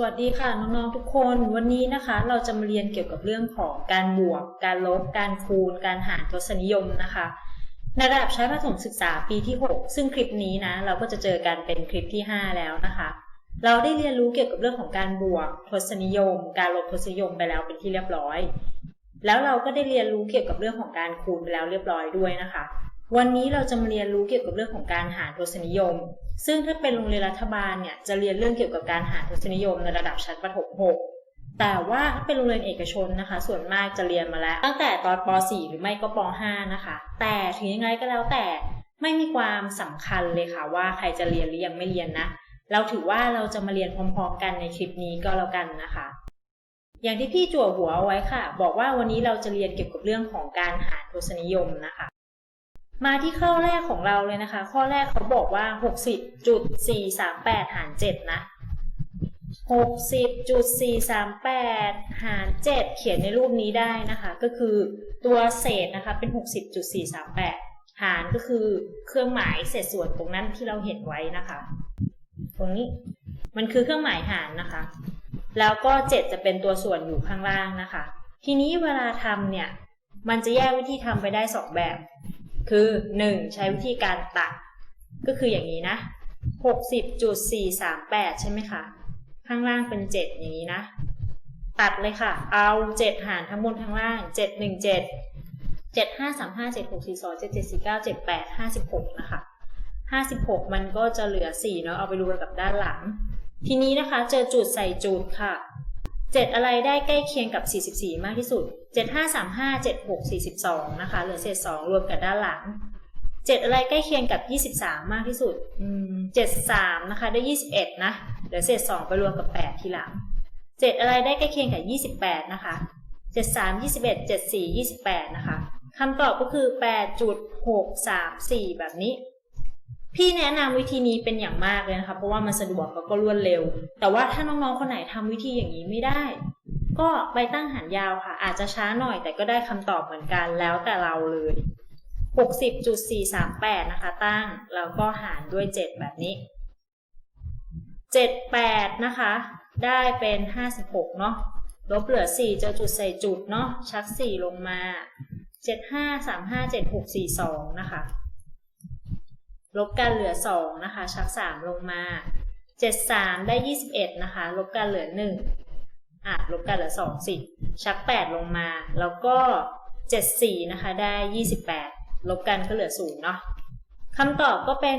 สวัสดีค่ะน้องๆทุกคนวันนี้นะคะ เราจะมาเรียนเกี่ยวกับเรื่องของการบวก การลบ การคูณ การหารทศนิยมนะคะในระดับชั้นประถมศึกษาปีที่ 6 ซึ่งคลิปนี้นะ เราก็จะเจอกันเป็นคลิปที่ 5 แล้วนะคะ เราได้เรียนรู้เกี่ยวกับเรื่องของการบวกทศนิยม การลบทศนิยมไปแล้วเป็นที่เรียบร้อย แล้วเราก็ได้เรียนรู้เกี่ยวกับเรื่องของการคูณไปแล้วเรียบร้อยด้วยนะคะ วันนี้เราจะมาเรียนรู้เกี่ยวกับเรื่องของการหารทศนิยม ซึ่งถ้าเป็นโรงเรียนรัฐบาลเนี่ยจะเรียนเรื่องเกี่ยวกับการหารทศนิยมในระดับชั้นประถม6แต่ว่าถ้าเป็นโรงเรียนเอกชนนะคะ ส่วนมากจะเรียนมาแล้ว ตั้งแต่ตอนป .4 หรือไม่ก็ป .5 นะคะ แต่ถึงยังไงก็แล้วแต่ไม่มีความสำคัญเลยค่ะว่าใครจะเรียนหรือยังไม่เรียนนะ เราถือว่าเราจะมาเรียนพร้อมๆกันในคลิปนี้ก็แล้วกันนะคะอย่างที่พี่จั่วหัวเอาไว้ค่ะ บอกว่าวันนี้เราจะเรียนเกี่ยวกับเรื่องของการหารทศนิยมนะคะ มาที่ข้อแรกของเราเลยนะคะ ข้อแรกเขาบอกว่า 60.438 หาร 7 นะ60.438 หาร 7 เขียนในรูปนี้ได้นะคะ ก็คือตัวเศษนะคะเป็น 60.438 หารก็คือเครื่องหมายเศษส่วนตรงนั้นที่เราเห็นไว้นะคะ ตรงนี้มันคือเครื่องหมายหารนะคะ แล้วก็ 7 จะเป็นตัวส่วนอยู่ข้างล่างนะคะ ทีนี้เวลาทำเนี่ย มันจะแยกวิธีทำไปได้ 2 แบบ คือ 1. ใช้วิธีการตัด ก็คืออย่างนี้นะ 60.438 ใช่ไหมคะ ข้างล่างเป็น 7 อย่างนี้นะ ตัดเลยค่ะ เอา 7 หารทั้งบนทั้งล่าง 7 1 7 7 5 3 5 7 6 4 2 7 7 4 9 7 8 56 นะคะ 56 มันก็จะเหลือ 4 เนาะเอาไปรวมกับด้านหลัง ทีนี้นะคะ เจอจุดใส่จุดค่ะ 7 อะไรได้ใกล้เคียงกับ 44 มากที่สุด 7 5 3 5 7 6 42 นะคะ เหลือเศษ 2 รวมกับด้านหลัง 7 อะไรใกล้เคียงกับ 23 มากที่สุด อืม73 นะคะ ได้ 21 นะ เหลือเศษ 2 ไปรวมกับ 8 ทีหลัง 7 อะไรได้ใกล้เคียงกับ 28 นะคะ 73 21 74 28 นะคะคำตอบก็คือ 8.634 แบบนี้ พี่แนะนำวิธีนี้เป็นอย่างมากเลยนะคะเพราะว่ามันสะดวกแล้วก็รวดเร็ว แต่ว่าถ้าน้องๆคนไหนทำวิธีอย่างนี้ไม่ได้ ก็ไปตั้งหารยาวค่ะ อาจจะช้าหน่อยแต่ก็ได้คำตอบเหมือนกันแล้วแต่เราเลย 60.438 นะคะ ตั้งแล้วก็หารด้วย 7 แบบนี้ 78 นะคะ ได้เป็น 56 เนาะลบเหลือ 4 เจอจุดใส่จุดเนาะชัก 4 ลงมา 75 35 76 42 นะคะ ลบกันเหลือ 2 นะคะ ชัก 3 ลงมา 73 ได้ 21 นะคะ ลบกันเหลือ 1อะลบกันเหลือ 2 สิ ชัก 8 ลงมา แล้วก็ 74 นะคะ ได้ 28 ลบกันก็เหลือ 0 เนาะคำตอบก็เป็น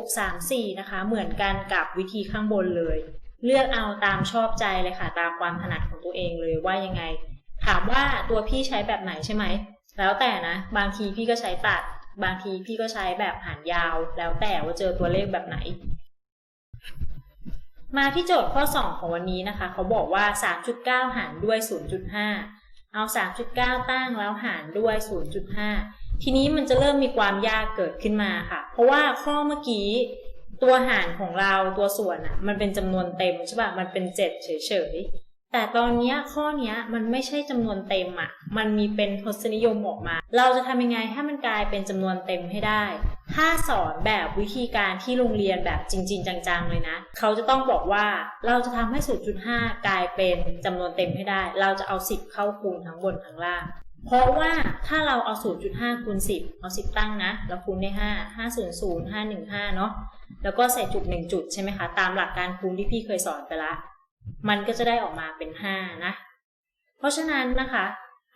8.634 นะคะ เหมือนกันกับวิธีข้างบนเลย เลือกเอาตามชอบใจเลยค่ะ ตามความถนัดของตัวเองเลยว่ายังไง ถามว่าตัวพี่ใช้แบบไหนใช่ไหม แล้วแต่นะ บางทีพี่ก็ใช้ตัด บางทีพี่ก็ใช้แบบหารยาวแล้วแต่ว่าเจอตัวเลขแบบไหน มาที่โจทย์ข้อ 2 ของวันนี้นะคะ เขาบอกว่า 3.9 หารด้วย 0.5 เอา 3.9 ตั้งแล้วหารด้วย 0.5 ทีนี้มันจะเริ่มมีความยากเกิดขึ้นมาค่ะ เพราะว่าข้อเมื่อกี้ตัวหารของเราตัวส่วนอะ มันเป็นจำนวนเต็มใช่ปะมันเป็น 7 เฉยๆ แต่ตอนนี้ข้อนี้มันไม่ใช่จำนวนเต็มอะ มันมีเป็นทศนิยมออกมา เราจะทำยังไงให้มันกลายเป็นจำนวนเต็มให้ได้ ถ้าสอนแบบวิธีการที่โรงเรียนแบบจริง ๆ จังๆเลยนะ เขาจะต้องบอกว่าเราจะทำให้ 0.5 กลายเป็นจำนวนเต็มให้ได้ เราจะเอา 10 เข้าคูณทั้งบนทั้งล่าง เพราะว่าถ้าเราเอา 0.5 คูณ 10 เอา 10 ตั้งนะแล้วคูณได้ 5 500 515 เนาะ แล้วก็ใส่จุด 1 จุดใช่ไหมคะ ตามหลักการคูณที่พี่เคยสอนไปละ มันก็จะได้ออกมาเป็น 5 นะ เพราะฉะนั้นนะคะ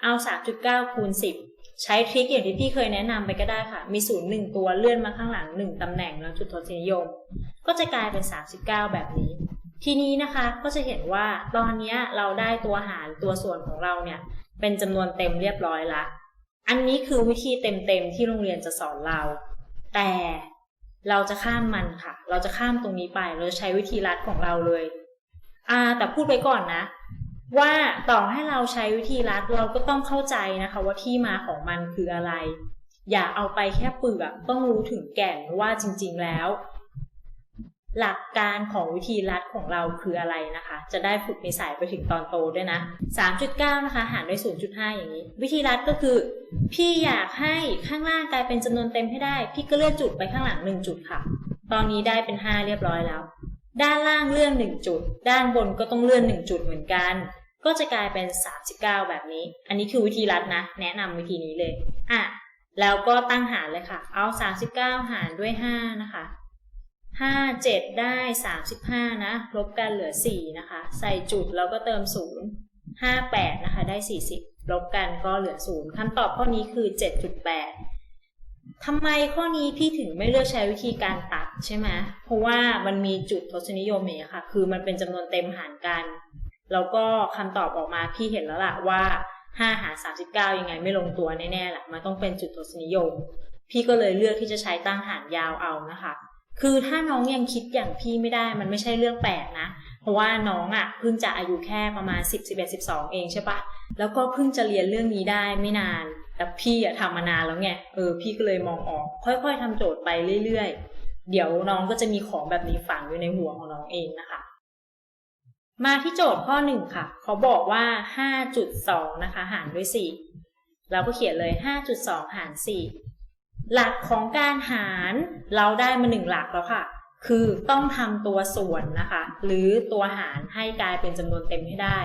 เอา 3.9 คูณ 10 ใช้ทริคอย่างที่พี่เคยแนะนำไปก็ได้ค่ะ มีศูนย์หนึ่งตัวเลื่อนมาข้างหลัง 1ตำแหน่งแล้วจุดทศนิยม ก็จะกลายเป็น 39 แบบนี้ ทีนี้นะคะก็จะเห็นว่าตอนนี้เราได้ตัวหารตัวส่วนของเราเนี่ย เป็นจำนวนเต็มเรียบร้อยละ อันนี้คือวิธีเต็มๆที่โรงเรียนจะสอนเรา แต่เราจะข้ามมันค่ะ เราจะข้ามตรงนี้ไป เราจะใช้วิธีลัดของเราเลย อ่าแต่พูดไปก่อนนะ ว่าต่อให้เราใช้วิธีลัดเราก็ต้องเข้าใจนะคะ ว่าที่มาของมันคืออะไร อย่าเอาไปแค่เปลือกต้องรู้ถึงแก่นว่าจริง ๆแล้ว หลักการของวิธีลัดของเราคืออะไรนะคะ จะได้ฝึกนิสัยไปถึงตอนโตด้วยนะ3.9นะคะหารด้วย0.5 อย่างนี้ วิธีลัดก็คือ พี่อยากให้ข้างล่างกลายเป็นจำนวนเต็มให้ได้ พี่ก็เลื่อนจุดไปข้างหลัง1จุดค่ะ ตอนนี้ได้เป็น 5 เรียบร้อยแล้ว ด้านล่างเลื่อน1จุด ด้านบนก็ต้องเลื่อน1จุดเหมือนกัน ก็จะกลายเป็น 39 แบบนี้ อันนี้คือวิธีรัดนะ แนะนำวิธีนี้เลย อะ แล้วก็ตั้งหารเลยค่ะ เอา 39 หารด้วย 5 นะคะ 5 7 ได้ 35 นะ ลบกันเหลือ 4 นะคะ ใส่จุดแล้วก็เติม 0 5 8 นะคะ ได้ 40 ลบกันก็เหลือ 0คำตอบข้อนี้คือ 7.8 ทำไมข้อนี้พี่ถึงไม่เลือกใช้วิธีการตัดใช่ไหมเพราะว่ามันมีจุดทศนิยมเนี่ยค่ะ คือมันเป็นจำนวนเต็มหารกัน แล้วก็คำตอบออกมาพี่เห็นแล้วล่ะว่า5หาร39ยังไงไม่ลงตัวแน่ๆแหละมันต้องเป็นจุดทศนิยม พี่ก็เลยเลือกที่จะใช้ตั้งหารยาวเอานะคะ คือถ้าน้องยังคิดอย่างพี่ไม่ได้มันไม่ใช่เรื่องแปลกนะ เพราะว่าน้องอะ่ะเพิ่งจะอายุแค่ประมาณ10 11 12เองใช่ปะแล้วก็เพิ่งจะเรียนเรื่องนี้ได้ไม่นาน แต่พี่อะทำมานานแล้วไงเออพี่ก็เลยมองออก ค่อย ๆทำโจทย์ไปเรื่อยๆ เดี๋ยวน้องก็จะมีของแบบนี้ฝังอยู่ในหัวของน้องเองนะคะ มาที่โจทย์ข้อหนึ่งค่ะเขาบอกว่า 5.2 นะคะ หารด้วย 4 เราก็เขียนเลย 5.2 หาร 4 หลักของการหารเราได้มาหนึ่งหลักแล้วค่ะ คือต้องทำตัวส่วนนะคะ หรือตัวหารให้กลายเป็นจำนวนเต็มให้ได้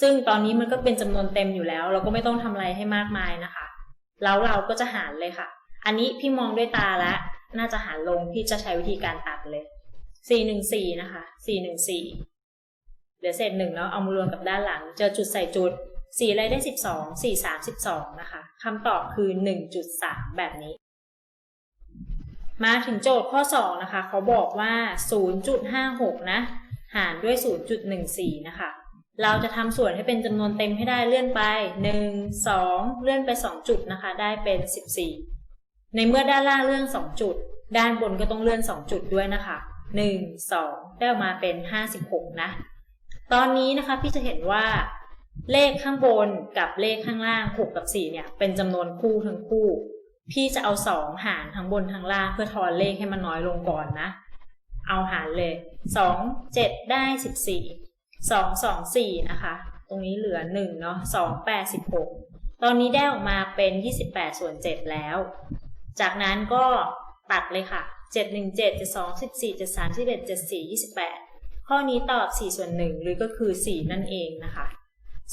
ซึ่งตอนนี้มันก็เป็นจำนวนเต็มอยู่แล้ว เราก็ไม่ต้องทำอะไรให้มากมายนะคะ แล้วเราก็จะหารเลยค่ะ อันนี้พี่มองด้วยตาแล้วน่าจะหารลงพี่จะใช้วิธีการตัดเลย 414 นะคะ 414 เหลือเศษหนึ่งแล้วเอามารวมกับด้านหลัง เจอจุดใส่จุด 4 อะไรได้ 12 4 3 12นะคะคำตอบคือ 1.3 แบบนี้ มาถึงโจทย์ข้อ 2 นะคะ เขาบอกว่า 0.56 นะ หารด้วย 0.14 นะคะ เราจะทำส่วนให้เป็นจำนวนเต็มให้ได้เลื่อนไป 1 2 เลื่อนไป 2 จุดนะคะ ได้เป็น 14 ในเมื่อด้านล่างเลื่อน 2 จุด ด้านบนก็ต้องเลื่อน 2 จุดด้วยนะคะ 1 2 ได้ออกมาเป็น 56 นะ ตอนนี้นะคะพี่จะเห็นว่า เลขข้างบนกับเลขข้างล่าง 6 กับ 4 เนี่ย เป็นจำนวนคู่ทั้งคู่ พี่จะเอา 2 หารทั้งบนทั้งล่างเพื่อทอนเลขให้มันน้อยลงก่อนนะ เอาหารเลย 2 7 ได้ 14 สองสองสี่นะคะ ตรงนี้เหลือหนึ่งเนาะสองแปดสิบหกตอนนี้ได้ออกมาเป็นยี่สิบแปดส่วนเจ็ดแล้ว จากนั้นก็ตัดเลยค่ะเจ็ดหนึ่งเจ็ดเจ็ดสองสิบสี่เจ็ดสามสิบเอ็ดเจ็ดสี่ยี่สิบแปดข้อนี้ตอบสี่ส่วนหนึ่งหรือก็คือสี่นั่นเองนะคะ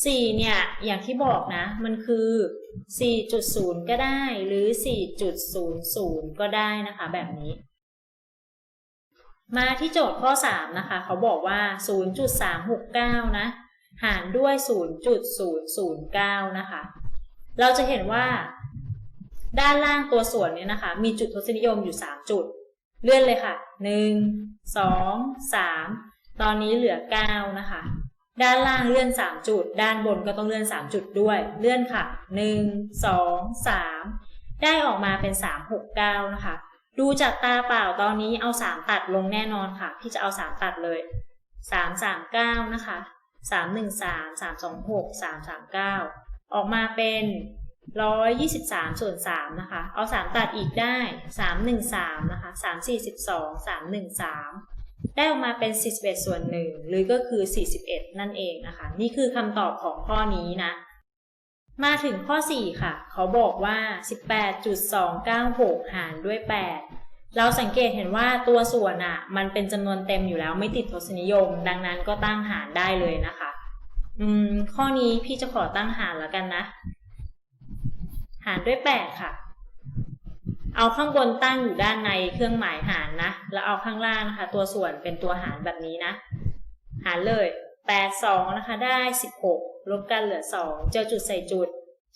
สี่เนี่ยอย่างที่บอกนะมันคือสี่จุดศูนย์ก็ได้หรือสี่จุดศูนย์ศูนย์ก็ได้นะคะแบบนี้ มาที่โจทย์ข้อ 3 นะคะ เขาบอกว่า 0.369 นะ หารด้วย 0.009 นะคะ เราจะเห็นว่า ด้านล่างตัวส่วนเนี่ยนะคะ มีจุดทศนิยมอยู่ 3 จุด เลื่อนเลยค่ะ 1 2 3 ตอนนี้เหลือ 9 นะคะ ด้านล่างเลื่อน 3 จุด ด้านบนก็ต้องเลื่อน 3 จุดด้วย เลื่อนค่ะ 1 2 3 ได้ออกมาเป็น 369 นะคะ ดูจากตาเปล่าตอนนี้เอาสามตัดลงแน่นอนค่ะ พี่จะเอาสามตัดเลยสามสามเก้านะคะสามหนึ่งสามสามสองหกสามสามเก้าออกมาเป็นร้อยยี่สิบสามส่วนสามนะคะ เอาสามตัดอีกได้สามหนึ่งสามนะคะสามสี่สิบสองสามหนึ่งสามได้ออกมาเป็นสี่สิบเอ็ดส่วนหนึ่งหรือก็คือสี่สิบเอ็ดนั่นเองนะคะ นี่คือคำตอบของข้อนี้นะ มาถึงข้อ 4 ค่ะ เขาบอกว่า 18.296 หารด้วย 8 เราสังเกตเห็นว่าตัวส่วนอะ มันเป็นจำนวนเต็มอยู่แล้วไม่ติดทศนิยม ดังนั้นก็ตั้งหารได้เลยนะคะ อืม ข้อนี้พี่จะขอตั้งหารแล้วกันนะ หารด้วย 8 ค่ะ เอาข้างบนตั้งอยู่ด้านในเครื่องหมายหารนะ แล้วเอาข้างล่างนะคะ ตัวส่วนเป็นตัวหารแบบนี้นะ หารเลย 8 2 นะคะ ได้ 16 ลบกันเหลือ2เจอจุดใส่จุด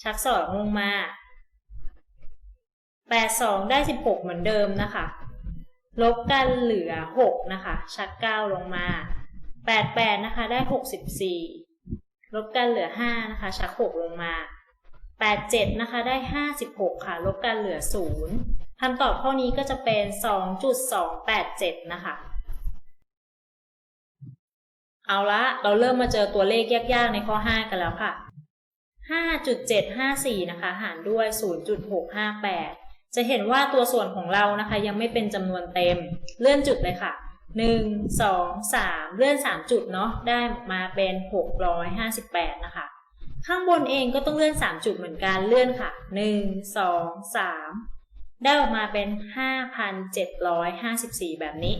ชักสองลงมา8 2ได้16เหมือนเดิมนะคะ ลบกันเหลือ6นะคะ ชัก9ลงมา8 8นะคะ ได้64ลบกันเหลือ5นะคะ ชัก6ลงมา87นะคะ ได้56ค่ะ ลบกันเหลือ0คำตอบข้อนี้ก็จะเป็น2.287นะคะ เอาละ เราเริ่มมาเจอตัวเลขยากๆในข้อ 5 กันแล้วค่ะ 5.754 นะคะ หารด้วย 0.658 จะเห็นว่าตัวส่วนของเรานะคะ ยังไม่เป็นจำนวนเต็ม เลื่อนจุดเลยค่ะ 1 2 3 เลื่อน 3 จุดเนาะ ได้มาเป็น 658 นะคะ ข้างบนเองก็ต้องเลื่อน 3 จุดเหมือนกัน เลื่อนค่ะ 1 2 3 ได้ออกมาเป็น 5,754 แบบนี้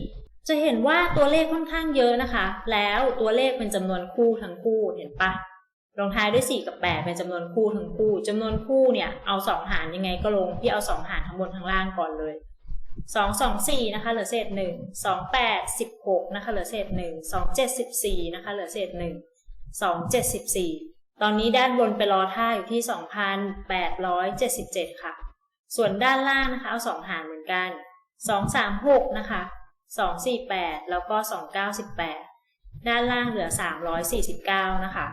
จะเห็นว่าตัวเลขค่อนข้างเยอะนะคะ แล้วตัวเลขเป็นจำนวนคู่ทั้งคู่เห็นปะลงท้ายด้วย 4 กับ 8 เป็นจำนวนคู่ทั้งคู่จำนวนคู่เนี่ยเอา 2 หารยังไงก็ลงพี่เอา 2 หารทั้งบนทั้งล่างก่อนเลย 2 2 4นะคะเหลือเศษ 1 2 8 16นะคะเหลือเศษ 1 2 7 14นะคะเหลือเศษ 1 2 74ตอนนี้ด้านบนไปรอท่าอยู่ที่ 2,877 ค่ะ ส่วนด้านล่างนะคะเอา 2 หารเหมือนกัน 236นะคะ 248 แล้วก็ 298 ด้านล่างเหลือ 349 นะคะ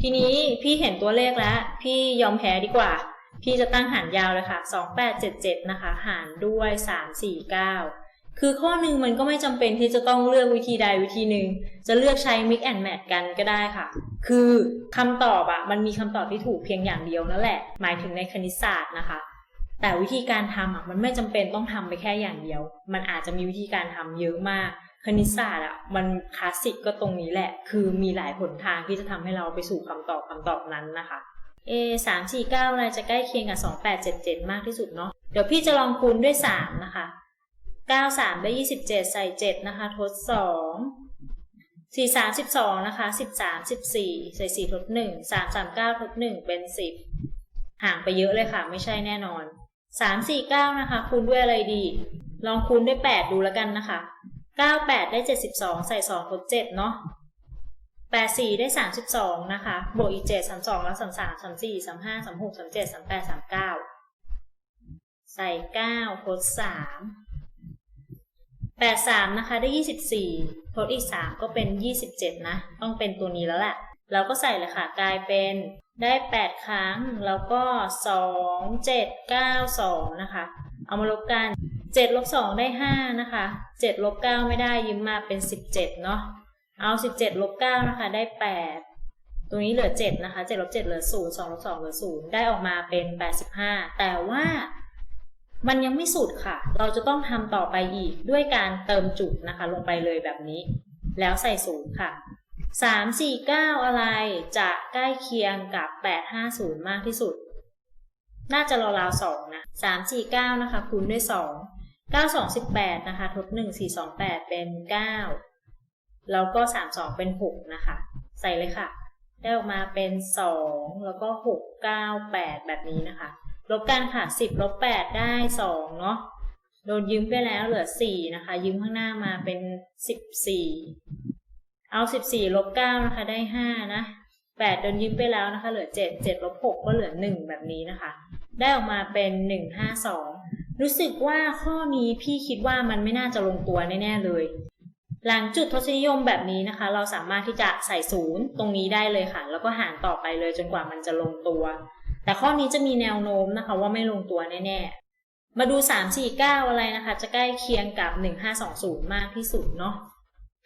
ทีนี้พี่เห็นตัวเลขแล้ว พี่ยอมแพ้ดีกว่า พี่จะตั้งหารยาวเลยค่ะ 2877 นะคะ หารด้วย 349 คือข้อหนึ่งมันก็ไม่จำเป็นที่จะต้องเลือกวิธีใดวิธีหนึ่ง จะเลือกใช้ mix and match กันก็ได้ค่ะ คือคำตอบอะมันมีคำตอบที่ถูกเพียงอย่างเดียวนั่นแหละ หมายถึงในคณิตศาสตร์นะคะ แต่วิธีการทำอะมันไม่จำเป็นต้องทำไปแค่อย่างเดียว มันอาจจะมีวิธีการทำเยอะมากคณิตศาสตร์อะมันคลาสสิกก็ตรงนี้แหละ คือมีหลายหนทางที่จะทำให้เราไปสู่คำตอบคำตอบนั้นนะคะ A สามสี่เก้าอะไรจะใกล้เคียงกับสองแปดเจ็ดเจ็ดมากที่สุดเนาะเดี๋ยวพี่จะลองคูณด้วยสามนะคะเก้าสามได้ยี่สิบเจ็ดใส่เจ็ดนะคะ ทดสองสี่สามสิบสองนะคะสิบสามสิบสี่ใส่สี่ทดหนึ่งสามสามเก้าทดหนึ่งเป็นสิบห่างไปเยอะเลยค่ะ ไม่ใช่แน่นอน สามสี่เก้านะคะ คูณด้วยอะไรดี ลองคูณด้วยแปดดูแล้วกันนะคะเก้าแปดได้เจ็ดสิบสองใส่สองทดเจ็ดเนาะแปดสี่ได้สามสิบสองนะคะ บวกอีกเจ็ดสามสองแล้วสามสามสามสี่สามห้าสามหกสามเจ็ดสามแปดสามเก้าใส่เก้าทดสามแปดสามนะคะ ได้ยี่สิบสี่ทดอีกสามก็เป็นยี่สิบเจ็ดนะ ต้องเป็นตัวนี้แล้วแหละเราก็ใส่เลยค่ะ กลายเป็น ได้ 8 ครั้ง แล้วก็ 2 7 9 2 นะคะ เอามาลบกัน 7 ลบ 2 ได้ 5 นะคะ 7 ลบ 9 ไม่ได้ยืมมาเป็น 17 เนาะ เอา 17 ลบ 9 นะคะ ได้ 8 ตรงนี้เหลือ 7 นะคะ 7 ลบ 7 เหลือ 0 2 ลบ 2 เหลือ 0 ได้ออกมาเป็น 85 แต่ว่ามันยังไม่สุดค่ะ เราจะต้องทำต่อไปอีกด้วยการเติมจุดนะคะ ลงไปเลยแบบนี้ แล้วใส่ศูนย์ค่ะ สามสี่เก้าอะไรจะใกล้เคียงกับแปดห้าศูนย์มากที่สุด น่าจะราวๆสองนะสามสี่เก้านะคะ คูณด้วยสองเก้าสองสิบแปดนะคะทดหนึ่งสี่สองแปดเป็นเก้าแล้วก็สามสองเป็นหกนะคะ ใส่เลยค่ะ ได้ออกมาเป็นสองแล้วก็หกเก้าแปดแบบนี้นะคะ ลบกันค่ะสิบลบแปดได้สองเนาะโดนยืมไปแล้วเหลือสี่นะคะ ยืมข้างหน้ามาเป็นสิบสี่ เอาสิบสี่ลบเก้านะคะ ได้ห้านะแปดโดนยืมไปแล้วนะคะ เหลือเจ็ดเจ็ดลบหกก็เหลือหนึ่งแบบนี้นะคะ ได้ออกมาเป็นหนึ่งห้าสองรู้สึกว่าข้อนี้พี่คิดว่ามันไม่น่าจะลงตัวแน่ๆเลย หลังจุดทศนิยมแบบนี้นะคะ เราสามารถที่จะใส่ศูนย์ตรงนี้ได้เลยค่ะ แล้วก็หารต่อไปเลยจนกว่ามันจะลงตัว แต่ข้อนี้จะมีแนวโน้มนะคะ ว่าไม่ลงตัวแน่ๆมาดู 3 4 9 อะไรนะคะ จะใกล้เคียงกับ 1520 มากที่สุดเนาะ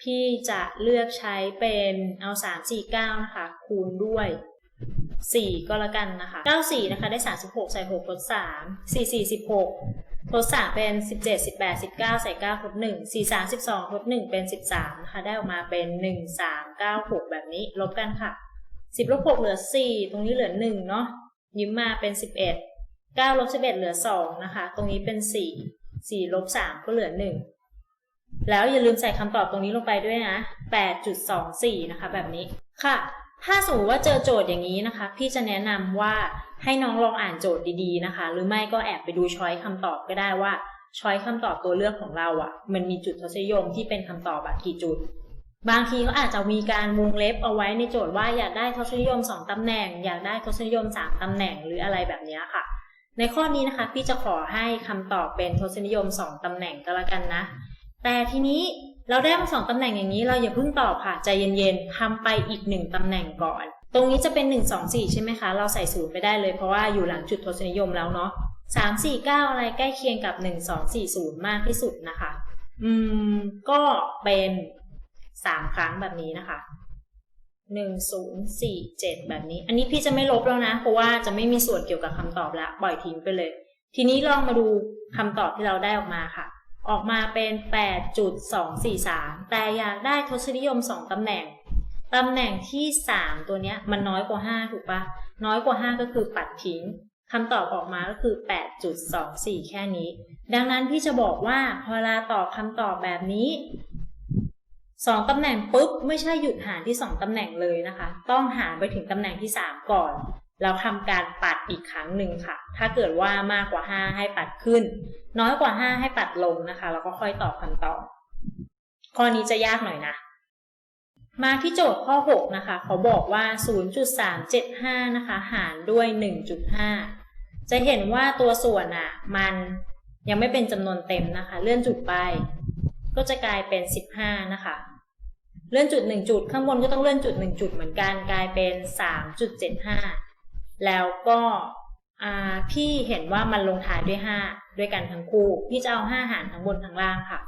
พี่จะเลือกใช้เป็นเอา3 4 9นะคะ คูณด้วย4ก็แล้วกันนะคะ94นะคะ ได้36ใส่6ลด3 4 4 16ลด3เป็น17 18 19ใส่9ทด1 4 3 12ทด1เป็น13นะคะ ได้ออกมาเป็น1 3 9 6แบบนี้ ลบกันค่ะ10ลบ6เหลือ4ตรงนี้เหลือ1เนาะยืมมาเป็น11 9ลบ11เหลือ2นะคะ ตรงนี้เป็น4 4ลบ3ก็เหลือ1 แล้วอย่าลืมใส่คำตอบตรงนี้ลงไปด้วยนะ 8.24 นะคะ แบบนี้ค่ะ ถ้าสมมติว่าเจอโจทย์อย่างนี้นะคะ พี่จะแนะนำว่าให้น้องลองอ่านโจทย์ดีๆนะคะ หรือไม่ก็แอบไปดูช้อยคำตอบก็ได้ว่าช้อยคำตอบตัวเลือกของเราอะ่ะ มันมีจุดทศนิยมที่เป็นคำตอบอะกี่จุด บางทีเขาอาจจะมีการวงเล็บเอาไว้ในโจทย์ว่าอยากได้ทศนิยม 2 ตำแหน่ง อยากได้ทศนิยม 3 ตำแหน่งหรืออะไรแบบนี้ค่ะ ในข้อนี้นะคะ พี่จะขอให้คำตอบเป็นทศนิยม 2 ตำแหน่งก็แล้วกันนะ แต่ทีนี้เราได้มาสองตำแหน่งอย่างนี้เราอย่าเพิ่งตอบค่ะ ใจเย็นๆทำไปอีกหนึ่งตำแหน่งก่อน ตรงนี้จะเป็น 1 2 4 ใช่ไหมคะ เราใส่ศูนย์ไปได้เลยเพราะว่าอยู่หลังจุดทศนิยมแล้วเนาะ3 4 9อะไรใกล้เคียงกับ1 2 4 0มากที่สุดนะคะ อืม ก็เป็น3ครั้งแบบนี้นะคะ1 0 4 7แบบนี้ อันนี้พี่จะไม่ลบแล้วนะ เพราะว่าจะไม่มีส่วนเกี่ยวกับคำตอบแล้วปล่อยทิ้งไปเลย ทีนี้ลองมาดูคำตอบที่เราได้ออกมาค่ะ ออกมาเป็น 8.243 แต่อยากได้ทศนิยม 2ตำแหน่ง ตำแหน่งที่ 3 ตัวเนี้ยมันน้อยกว่า 5 ถูกปะน้อยกว่า 5 ก็คือปัดทิ้งคำตอบออกมาก็คือ 8.24 แค่นี้ ดังนั้นพี่จะบอกว่าพอเวลาตอบคำตอบแบบนี้สองตำแหน่งปุ๊บไม่ใช่หยุดหารที่สองตำแหน่งเลยนะคะ ต้องหารไปถึงตำแหน่งที่สามก่อน แล้วทำการปัดอีกครั้งหนึ่งค่ะ ถ้าเกิดว่ามากกว่าห้าให้ปัดขึ้น น้อยกว่าห้าให้ปัดลงนะคะ แล้วก็ค่อยตอบคำตอบ ข้อนี้จะยากหน่อยนะ มาที่โจทย์ข้อ 6 นะคะ เขาบอกว่า 0.375 นะคะ หารด้วย 1.5 จะเห็นว่าตัวส่วนอะ มันยังไม่เป็นจำนวนเต็มนะคะ เลื่อนจุดไป ก็จะกลายเป็น 15 นะคะเลื่อนจุด 1 จุด ข้างบนก็ต้องเลื่อนจุด 1 จุดเหมือนกัน กลายเป็น 3.75 แล้วก็พี่เห็นว่ามันลงท้ายด้วย5ด้วยกันทั้งคู่ พี่จะเอา5หารทั้งบนทั้งล่างค่ะ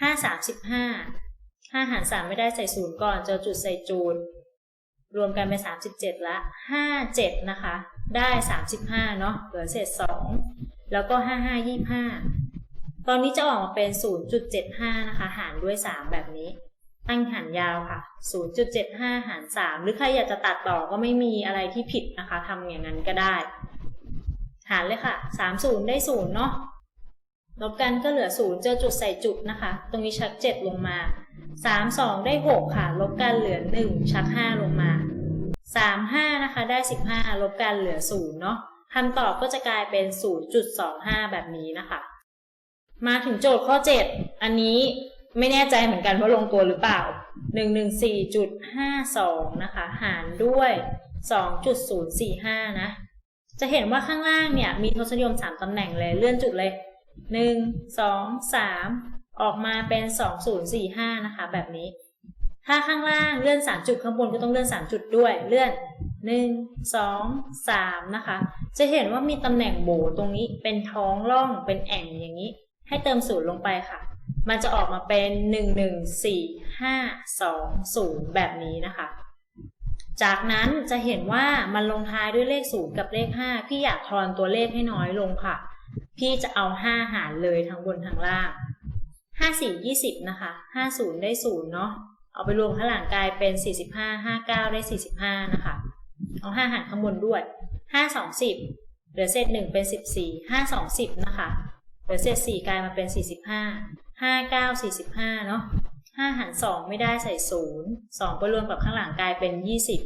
5 35 5หาร3ไม่ได้ใส่ศูนย์ก่อนเจอจุดใส่จูนรวมกันเป็น37ละ5 7นะคะ ได้35เนาะเหลือเศษ2แล้วก็5 5 25ตอนนี้จะออกมาเป็น0.75นะคะ หารด้วย3แบบนี้ ตั้งหารยาวค่ะ 0.75 หาร 3 หรือใครอยากจะตัดต่อก็ไม่มีอะไรที่ผิดนะคะทำอย่างนั้นก็ได้ หารเลยค่ะ 30 ได้ 0 เนาะลบกันก็เหลือ 0 เจอจุดใส่จุดนะคะ ตรงนี้ชัก 7 ลงมา 3 2 ได้ 6 ค่ะ ลบกันเหลือ 1 ชัก 5 ลงมา 3 5 นะคะ ได้ 15 ลบกันเหลือ 0 เนาะคำตอบก็จะกลายเป็น 0.25 แบบนี้นะคะ มาถึงโจทย์ข้อ 7 อันนี้ ไม่แน่ใจเหมือนกันว่าลงตัวหรือเปล่า 114.52 นะคะ หารด้วย 2.045 นะ จะเห็นว่าข้างล่างเนี่ย มีทศนิยม 3 ตำแหน่งเลยเลื่อนจุดเลย 1 2 3 ออกมาเป็น 2045 นะคะ แบบนี้ ถ้าข้างล่างเลื่อน 3 จุดข้างบนก็ต้องเลื่อน 3 จุดด้วย เลื่อน 1 2 3 นะคะ จะเห็นว่ามีตำแหน่งโบตรงนี้เป็นท้องร่องเป็นแอ่งอย่างนี้ ให้เติมศูนย์ลงไปค่ะ มันจะออกมาเป็น 1 1 4 5 2 0 แบบนี้นะคะ จากนั้นจะเห็นว่ามันลงท้ายด้วยเลข 0 กับเลข 5 พี่อยากทอนตัวเลขให้น้อยลงค่ะ พี่จะเอา 5 หารเลยทั้งบนทั้งล่าง 5 4 20 นะคะ 50 ได้ 0 เนาะเอาไปรวมข้างหลังกลายเป็น 45 59 ได้ 45 นะคะ เอา 5 หารข้างบนด้วย 5 2 10 เหลือเศษ 1 เป็น 14 5 2 10 นะคะ เหลือเศษ 4 กลายมาเป็น 45 5 9 45เนาะ5หาร2ไม่ได้ใส่0 2ไปรวมกับข้างหลังกลายเป็น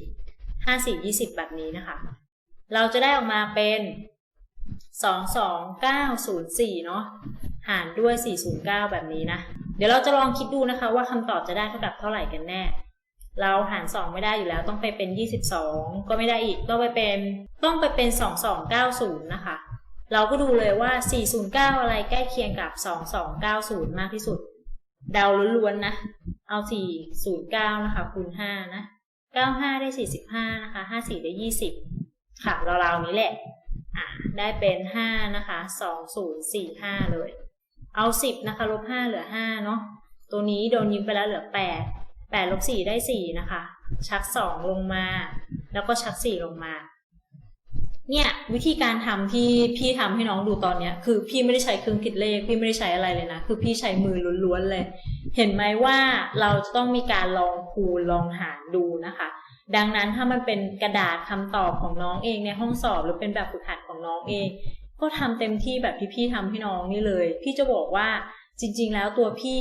20 5 4 20แบบนี้นะคะ เราจะได้ออกมาเป็น22904เก้าศูนย์สี่เนาะหารด้วย409แบบนี้นะ เดี๋ยวเราจะลองคิดดูนะคะว่าคำตอบจะได้เท่ากับเท่าไหร่กันแน่เราหาร2ไม่ได้อยู่แล้วต้องไปเป็น 22 ก็ไม่ได้อีกต้องไปเป็นต้องไปเป็น 2290 นะคะ เราก็ดูเลยว่า 409 อะไรใกล้เคียงกับ 2290 มากที่สุด เดาล้วนๆนะ เอา 409 นะคะ คูณ 5 นะ 95 ได้ 45 นะคะ 54 ได้ 20 ค่ะ ราวๆนี้แหละ อ่า ได้เป็น 5 นะคะ 2045 เลย เอา 10 นะคะ ลบ 5 เหลือ 5 เนาะ ตัวนี้โดนยิ้มไปแล้วเหลือ 8 8ลบ4ได้ 4 นะคะ ชัก 2 ลงมา แล้วก็ชัก 4 ลงมา เนี่ยวิธีการทำที่พี่ทำให้น้องดูตอนเนี้ย คือพี่ไม่ได้ใช้เครื่องคิดเลข พี่ไม่ได้ใช้อะไรเลยนะ คือพี่ใช้มือล้วนๆเลย เห็นไหมว่าเราจะต้องมีการลองคูณลองหารดูนะคะ ดังนั้นถ้ามันเป็นกระดาษคำตอบของน้องเองในห้องสอบหรือเป็นแบบฝึกหัดของน้องเอง ก็ทำเต็มที่แบบที่พี่ทำให้น้องนี่เลย พี่จะบอกว่าจริง ๆ แล้วตัวพี่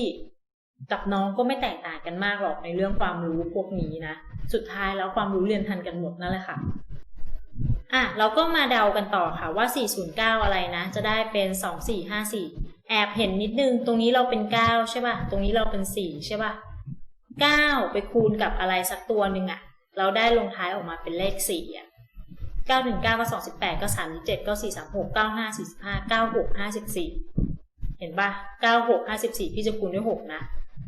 กับน้องก็ไม่แตกต่างกันมากหรอกในเรื่องความรู้พวกนี้นะ สุดท้ายแล้วความรู้เรียนทันกันหมดนั่นแหละค่ะ อะเราก็มาเดากันต่อค่ะว่า 409 อะไรนะ จะได้เป็น 2454 แอบเห็นนิดนึง ตรงนี้เราเป็น 9 ใช่ป่ะ ตรงนี้เราเป็น 4 ใช่ป่ะ 9 ไปคูณกับอะไรสักตัวหนึ่งอะเราได้ลงท้ายออกมาเป็นเลข 4อะ9 1 9ก็28 ก็ 37 ก็ 4 3 6 9 5 45 96 54 เห็นป่ะ 96 54 พี่จะคูณด้วย 6 นะ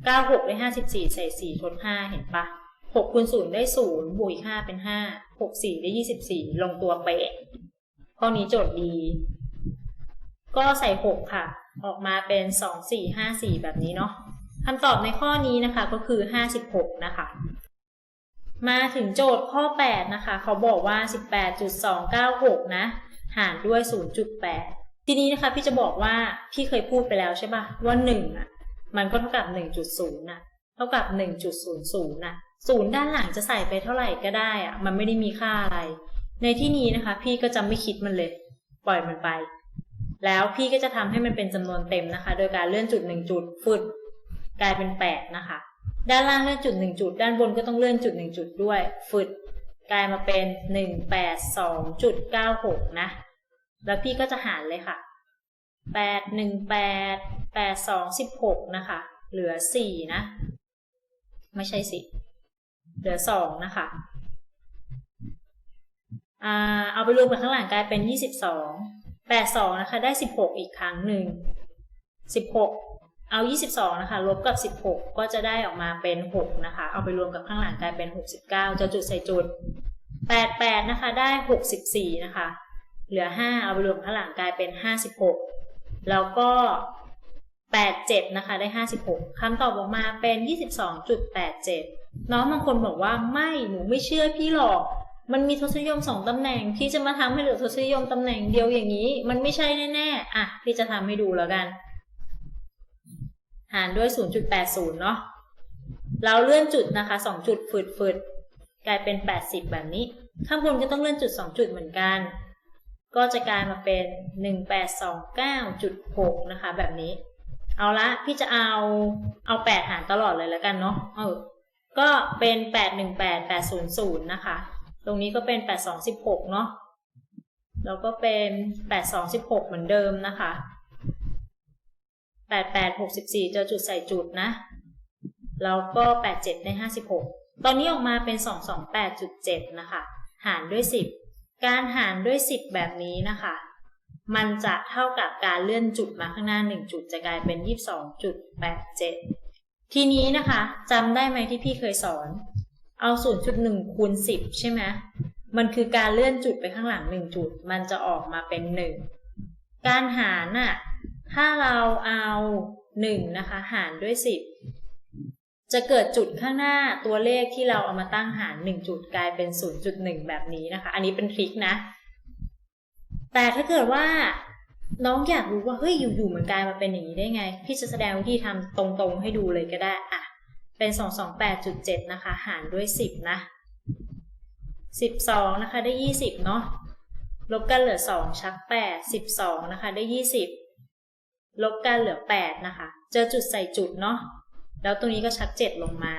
96ได้54 ใส่ 4 ทด 5 เห็นป่ะ 6คูณ0ได้ 0 บวกอีก5เป็น 5 6 4 ได้ 24 ลงตัวเป๊ะข้อนี้โจทย์ดี ก็ใส่ 6 ค่ะ ออกมาเป็น 2 4 5 4 แบบนี้เนาะคำตอบในข้อนี้นะคะก็คือ 56 นะคะ มาถึงโจทย์ข้อ 8 นะคะ เขาบอกว่า 18.296 นะ หารด้วย 0.8 ทีนี้นะคะพี่จะบอกว่าพี่เคยพูดไปแล้วใช่ปะว่า1อะมันก็เท่ากับ 1.0น่ะ เท่ากับ 1.00น่ะ ศูนย์ด้านหลังจะใส่ไปเท่าไหร่ก็ได้อะมันไม่ได้มีค่าอะไร ในที่นี้นะคะ พี่ก็จะไม่คิดมันเลย ปล่อยมันไป แล้วพี่ก็จะทำให้มันเป็นจำนวนเต็มนะคะ โดยการเลื่อนจุดหนึ่งจุดฝึดกลายเป็นแปดนะคะ ด้านล่างเลื่อนจุดหนึ่งจุด ด้านบนก็ต้องเลื่อนจุดหนึ่งจุดด้วยฝึดกลายมาเป็นหนึ่งแปดสองจุดเก้าหกนะ แล้วพี่ก็จะหารเลยค่ะแปดหนึ่งแปดแปดสองสิบหกนะคะ เหลือสี่นะ ไม่ใช่สิ เหลือสองนะคะเอาไปรวมกับข้างหลังกลายเป็นยี่สิบสองแปดสองนะคะได้สิบหกอีกครั้งหนึ่งสิบหกเอายี่สิบสองนะคะลบกับสิบหกก็จะได้ออกมาเป็นหกนะคะเอาไปรวมกับข้างหลังกลายเป็นหกสิบเก้าจะจุดใส่จุดแปดแปดนะคะได้หกสิบสี่นะคะเหลือห้าเอาไปรวมข้างหลังกลายเป็นห้าสิบหกแล้วก็แปดเจ็ดนะคะได้ห้าสิบหกคำตอบออกมาเป็นยี่สิบสองจุดแปดเจ็ด น้องบางคนบอกว่าไม่หนูไม่เชื่อพี่หรอก มันมีทศนิยมสองตำแหน่ง พี่จะมาทำให้เหลือทศนิยมตำแหน่งเดียวอย่างนี้ มันไม่ใช่แน่ๆอะพี่จะทำให้ดูแล้วกัน หารด้วย 0.80 เนาะเราเลื่อนจุดนะคะ2จุดฝืดๆกลายเป็น 80 แบบนี้ ข้างบนก็ต้องเลื่อนจุด 2 จุดเหมือนกัน ก็จะกลายมาเป็น 1829.6 นะคะ แบบนี้ เอาละพี่จะเอาเอา 8 หารตลอดเลยแล้วกันเนาะเออ ก็เป็นแปดหนึ่งแปดแปดศูนย์ศูนย์นะคะ ตรงนี้ก็เป็นแปดสองสิบหกเนาะ แล้วก็เป็นแปดสองสิบหกเหมือนเดิมนะคะแปดแปดหกสิบสี่เจอจุดใส่จุดนะ แล้วก็แปดเจ็ดในห้าสิบหก ตอนนี้ออกมาเป็นสองสองแปดจุดเจ็ดนะคะ หารด้วยสิบ การหารด้วยสิบแบบนี้นะคะ มันจะเท่ากับการเลื่อนจุดมาข้างหน้าหนึ่งจุดจะกลายเป็นยี่สิบสองจุดแปดเจ็ด ทีนี้นะคะจำได้ไหมที่พี่เคยสอน เอา 0.1 คูณ 10 ใช่ไหมมันคือการเลื่อนจุดไปข้างหลัง 1 จุด มันจะออกมาเป็น 1 การหารน่ะ ถ้าเราเอา 1 นะคะ หารด้วย 10 จะเกิดจุดข้างหน้าตัวเลขที่เราเอามาตั้งหาร 1 จุดกลายเป็น 0.1 แบบนี้นะคะ อันนี้เป็นทริคนะ แต่ถ้าเกิดว่า น้องอยากรู้ว่าเฮ้ยอยู่ๆมันกลายมาเป็นอย่างนี้ได้ไง พี่จะแสดงวิธีทำตรงๆ ให้ดูเลยก็ได้อะเป็น228.7นะคะ หารด้วย10นะ12นะคะได้20เนาะลบกันเหลือ2ชัก8 12นะคะ ได้20ลบกันเหลือ8นะคะ เจอจุดใส่จุดเนาะแล้วตรงนี้ก็ชัก7ลงมา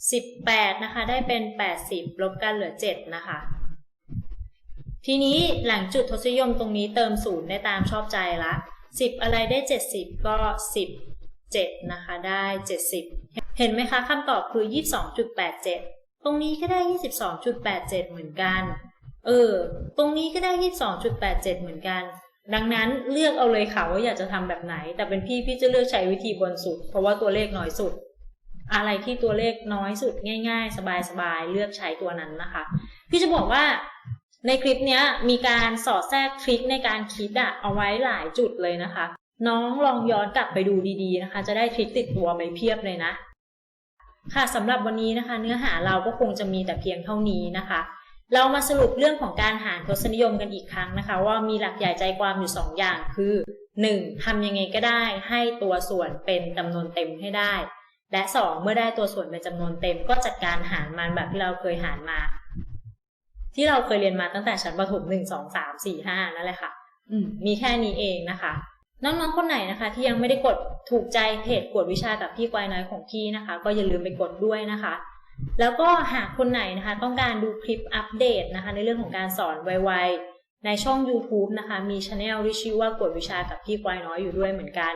18นะคะ ได้เป็น80ลบกันเหลือ7นะคะ ทีนี้หลังจุดทศนิยมตรงนี้เติม0ได้ตามชอบใจละ 10 อะไรได้ 70 ก็ 10 7 นะคะ ได้ 70 เห็นไหมคะคำตอบคือ 22.87 ตรงนี้ก็ได้ 22.87 เหมือนกัน เออ ตรงนี้ก็ได้ 22.87 เหมือนกัน ดังนั้นเลือกเอาเลยค่ะว่าอยากจะทำแบบไหน แต่เป็นพี่พี่จะเลือกใช้วิธีบนสุด เพราะว่าตัวเลขน้อยสุด อะไรที่ตัวเลขน้อยสุดง่าย ๆ สบายๆเลือกใช้ตัวนั้นนะคะ พี่จะบอกว่า ในคลิปนี้มีการสอดแทรกทริคในการคิดอะเอาไว้หลายจุดเลยนะคะ น้องลองย้อนกลับไปดูดีๆนะคะ จะได้ทริคติดตัวไปเพียบเลยนะ ค่ะสำหรับวันนี้นะคะ เนื้อหาเราก็คงจะมีแต่เพียงเท่านี้นะคะ เรามาสรุปเรื่องของการหารทศนิยมกันอีกครั้งนะคะ ว่ามีหลักใหญ่ใจความอยู่ 2 อย่างคือ 1. ทำยังไงก็ได้ให้ตัวส่วนเป็นจำนวนเต็มให้ได้ และ 2. เมื่อได้ตัวส่วนเป็นจำนวนเต็ม ก็จัดการหารมันแบบที่เราเคยหารมา ที่เราเคยเรียนมาตั้งแต่ชั้นประถมหนึ่งสองสามสี่ห้านั่นแหละค่ะ อืมมีแค่นี้เองนะคะ น้องๆคนไหนนะคะ ที่ยังไม่ได้กดถูกใจเพจกวดวิชากับพี่ควายน้อยของพี่นะคะ ก็อย่าลืมไปกดด้วยนะคะ แล้วก็หากคนไหนนะคะ ต้องการดูคลิปอัปเดตนะคะ ในเรื่องของการสอนไวๆในช่อง YouTube นะคะ มีช anel ที่ชื่อว่ากวดวิชากับพี่ควายน้อยอยู่ด้วยเหมือนกัน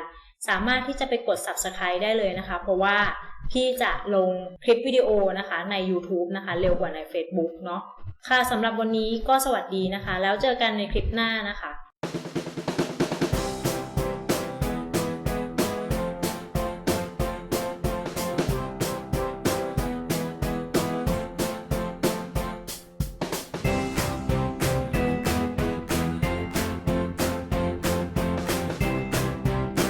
สามารถที่จะไปกด subscribe ได้เลยนะคะ เพราะว่าพี่จะลงคลิปวิดีโอนะคะใน YouTube นะคะ เร็วกว่าใน Facebook เนาะ ค่ะสำหรับวันนี้ก็สวัสดีนะคะ แล้วเจอกันในคลิปหน้านะคะ